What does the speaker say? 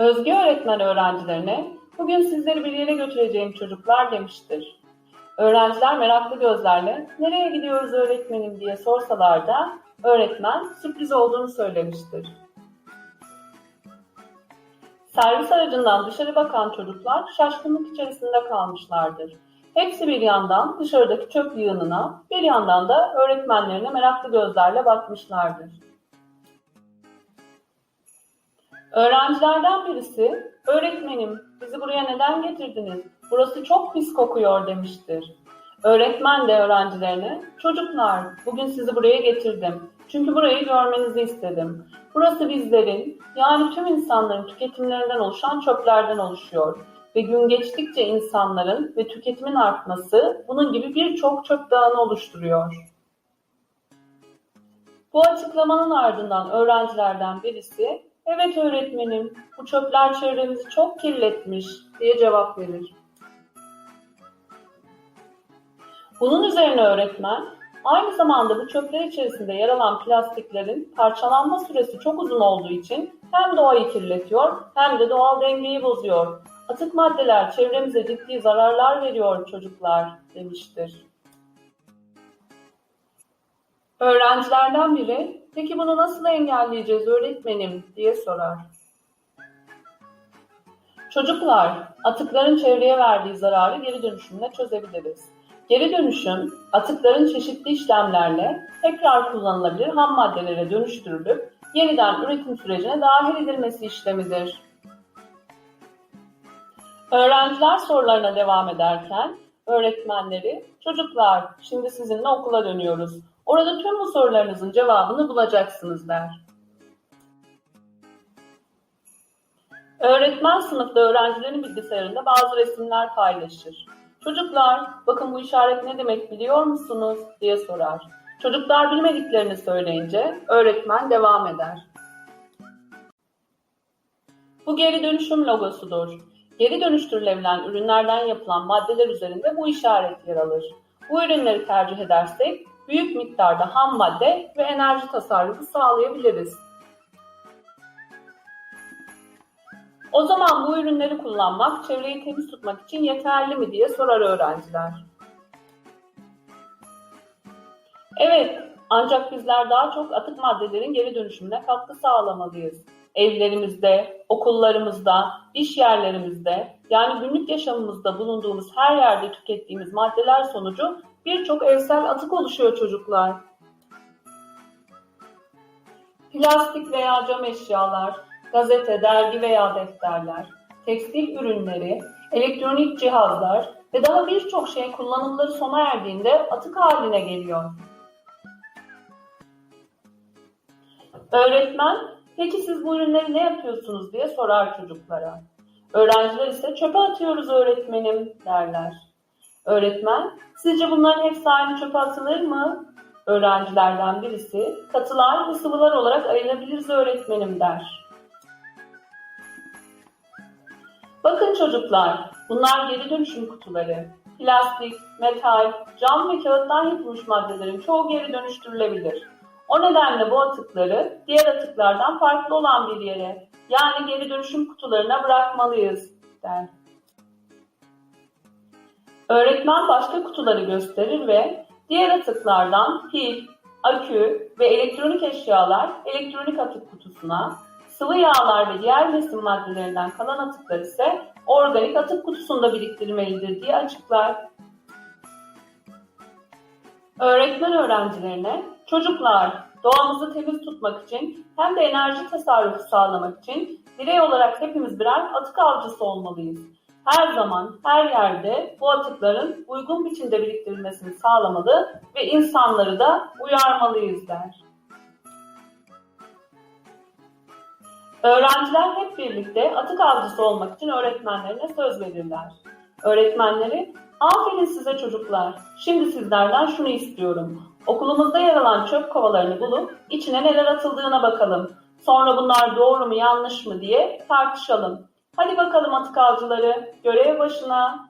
Özge öğretmen öğrencilerine, bugün sizleri bir yere götüreceğim çocuklar demiştir. Öğrenciler meraklı gözlerle, nereye gidiyoruz öğretmenim diye sorsalar da öğretmen sürpriz olduğunu söylemiştir. Servis aracından dışarı bakan çocuklar şaşkınlık içerisinde kalmışlardır. Hepsi bir yandan dışarıdaki çöp yığınına, bir yandan da öğretmenlerine meraklı gözlerle bakmışlardır. Öğrencilerden birisi, öğretmenim bizi buraya neden getirdiniz? Burası çok pis kokuyor demiştir. Öğretmen de öğrencilerine, çocuklar bugün sizi buraya getirdim. Çünkü burayı görmenizi istedim. Burası bizlerin, yani tüm insanların tüketimlerinden oluşan çöplerden oluşuyor. Ve gün geçtikçe insanların ve tüketimin artması bunun gibi birçok çöp dağını oluşturuyor. Bu açıklamanın ardından öğrencilerden birisi, evet öğretmenim bu çöpler çevremizi çok kirletmiş diye cevap verir. Bunun üzerine öğretmen, aynı zamanda bu çöpler içerisinde yer alan plastiklerin parçalanma süresi çok uzun olduğu için hem doğayı kirletiyor hem de doğal dengeyi bozuyor. Atık maddeler çevremize ciddi zararlar veriyor çocuklar demiştir. Öğrencilerden biri, peki bunu nasıl engelleyeceğiz öğretmenim diye sorar. Çocuklar, atıkların çevreye verdiği zararı geri dönüşümle çözebiliriz. Geri dönüşüm, atıkların çeşitli işlemlerle tekrar kullanılabilir ham maddelere dönüştürülüp yeniden üretim sürecine dahil edilmesi işlemidir. Öğrenciler sorularına devam ederken öğretmenleri, çocuklar şimdi sizinle okula dönüyoruz. Orada tüm bu sorularınızın cevabını bulacaksınız der. Öğretmen sınıfta öğrencilerin bilgisayarında bazı resimler paylaşır. Çocuklar, bakın bu işaret ne demek biliyor musunuz diye sorar. Çocuklar bilmediklerini söyleyince öğretmen devam eder. Bu geri dönüşüm logosudur. Geri dönüştürülebilen ürünlerden yapılan maddeler üzerinde bu işaret yer alır. Bu ürünleri tercih edersek büyük miktarda ham madde ve enerji tasarrufu sağlayabiliriz. O zaman bu ürünleri kullanmak çevreyi temiz tutmak için yeterli mi diye sorar öğrenciler. Evet, ancak bizler daha çok atık maddelerin geri dönüşümüne katkı sağlamalıyız. Evlerimizde, okullarımızda, iş yerlerimizde, yani günlük yaşamımızda bulunduğumuz her yerde tükettiğimiz maddeler sonucu birçok evsel atık oluşuyor çocuklar. Plastik veya cam eşyalar, gazete, dergi veya defterler, tekstil ürünleri, elektronik cihazlar ve daha birçok şey kullanımları sona erdiğinde atık haline geliyor. Öğretmen, peki siz bu ürünleri ne yapıyorsunuz diye sorar çocuklara. Öğrenciler ise çöpe atıyoruz öğretmenim derler. Öğretmen, sizce bunların hepsi aynı çöpe atılır mı? Öğrencilerden birisi, katılar ve sıvılar olarak ayırabiliriz öğretmenim der. Bakın çocuklar, bunlar geri dönüşüm kutuları. Plastik, metal, cam ve kağıttan yapılmış maddelerin çoğu geri dönüştürülebilir. O nedenle bu atıkları diğer atıklardan farklı olan bir yere, yani geri dönüşüm kutularına bırakmalıyız, der. Öğretmen başka kutuları gösterir ve diğer atıklardan pil, akü ve elektronik eşyalar elektronik atık kutusuna, sıvı yağlar ve diğer besin maddelerinden kalan atıklar ise organik atık kutusunda biriktirilmelidir diye açıklar. Öğretmen öğrencilerine, çocuklar doğamızı temiz tutmak için hem de enerji tasarrufu sağlamak için birey olarak hepimiz birer atık avcısı olmalıyız. Her zaman, her yerde bu atıkların uygun biçimde biriktirilmesini sağlamalı ve insanları da uyarmalıyız der. Öğrenciler hep birlikte atık avcısı olmak için öğretmenlerine söz verirler. Öğretmenleri, aferin size çocuklar, şimdi sizlerden şunu istiyorum. Okulumuzda yer alan çöp kovalarını bulup içine neler atıldığına bakalım. Sonra bunlar doğru mu yanlış mı diye tartışalım. Hadi bakalım atık avcıları, görev başına.